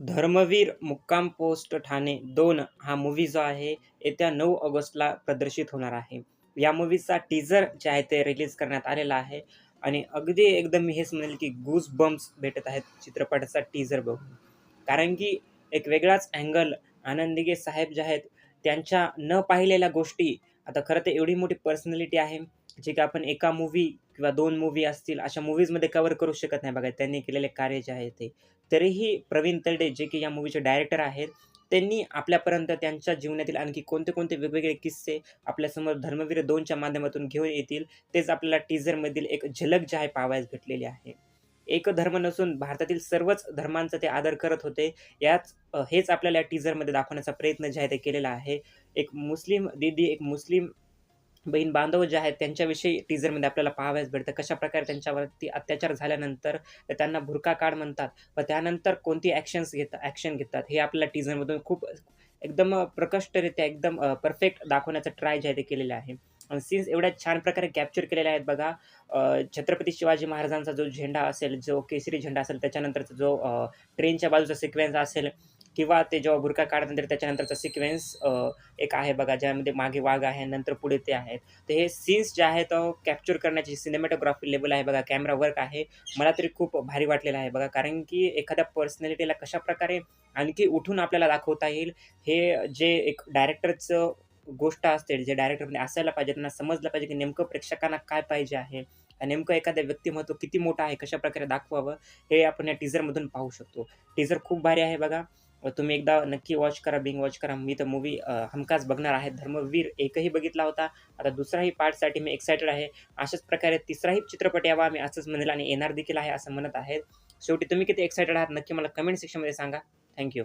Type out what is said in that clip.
धर्मवीर मुक्काम पोस्ट ठाणे दोन हा मूव्ही जो आहे येत्या नऊ ऑगस्टला प्रदर्शित होणार आहे. या मूव्हीचा टीझर जे आहे ते रिलीज करण्यात आलेला आहे. आणि अगदी एकदम मी हेच म्हणेल की गुज बम्स भेटत आहेत चित्रपटाचा टीझर बघून. कारण की एक वेगळाच अँगल आनंदिगे साहेब जे आहेत त्यांच्या न पाहिलेल्या गोष्टी आता खरं तर एवढी मोठी पर्सनॅलिटी आहे. जे की आपण एका मूव्ही किंवा दोन मूव्ही असतील अशा मूव्हीजमध्ये कव्हर करू शकत नाही. बघा त्यांनी केलेले कार्य जे आहे ते. तरीही प्रवीण तरडे जे की या मूवीचे डायरेक्टर आहेत त्यांनी आपल्यापर्यंत त्यांच्या जीवनातील आणखी कोणते कोणते वेगवेगळे किस्से आपल्यासमोर धर्मवीर दोनच्या माध्यमातून घेऊन येतील तेच आपल्याला टीझरमधील एक झलक जे आहे पाहावयास भेटलेली आहे. एक धर्म नसून भारतातील सर्वच धर्मांचा ते आदर करत होते. याच हेच आपल्याला या टीझरमध्ये दाखवण्याचा प्रयत्न जे आहे ते केलेला आहे. एक मुस्लिम दीदी एक मुस्लिम बहीण बांधव जे आहेत त्यांच्याविषयी टीझरमध्ये आपल्याला पाहावयास भेटतं. कशाप्रकारे त्यांच्यावरती अत्याचार झाल्यानंतर त्यांना भुरका काढ म्हणतात. व त्यानंतर कोणती ॲक्शन्स घेतात ॲक्शन घेतात हे आपल्याला टीजरमधून खूप एकदम प्रकष्टरित्या एकदम परफेक्ट दाखवण्याचा ट्राय जे आहे ते केलेलं आहे सीन्स एवढ्या छान प्रकारे कॅप्चर केलेले आहेत बघा छत्रपती शिवाजी महाराजांचा जो झेंडा असेल जो केसरी झेंडा असेल त्याच्यानंतरचा जो ट्रेनच्या बाजूचा सिक्वेन्स असेल किंवा ते जेव्हा बुरका काढल्यानंतर त्याच्यानंतरचा सिक्वेन्स एक आहे बघा ज्यामध्ये मागे वाघ आहे नंतर पुढे ते आहेत. तर हे सीन्स जे आहेत कॅप्चर करण्याची सिनेमॅटोग्राफी लेवल आहे बघा कॅमेरा वर्क आहे मला तरी खूप भारी वाटलेलं आहे बघा. कारण की एखाद्या पर्सनॅलिटीला कशाप्रकारे आणखी उठून आपल्याला दाखवता येईल हे जे एक डायरेक्टरचं गोष्ट असते जे डायरेक्टरने असायला पाहिजे त्यांना समजलं पाहिजे की नेमकं प्रेक्षकांना काय पाहिजे आहे आणि नेमकं एखाद्या व्यक्तिमत्व किती मोठं आहे कशाप्रकारे दाखवावं हे आपण या टीझरमधून पाहू शकतो. टीझर खूप भारी आहे बघा. तुम्ही एकदा नक्की वॉच करा बिंग वॉच करा. मी तर मूवी हमखास बघणार आहे. धर्मवीर एकही बघितला होता. आता दुसराही पार्टसाठी मी एक्सायटेड आहे. अशाच प्रकारे तिसराही चित्रपट यावा मी असंच म्हणेल आणि येणार देखील आहे असं म्हणत आहेत. शेवटी तुम्ही किती एक्सायटेड आहात नक्की मला कमेंट सेक्शनमध्ये सांगा. थँक्यू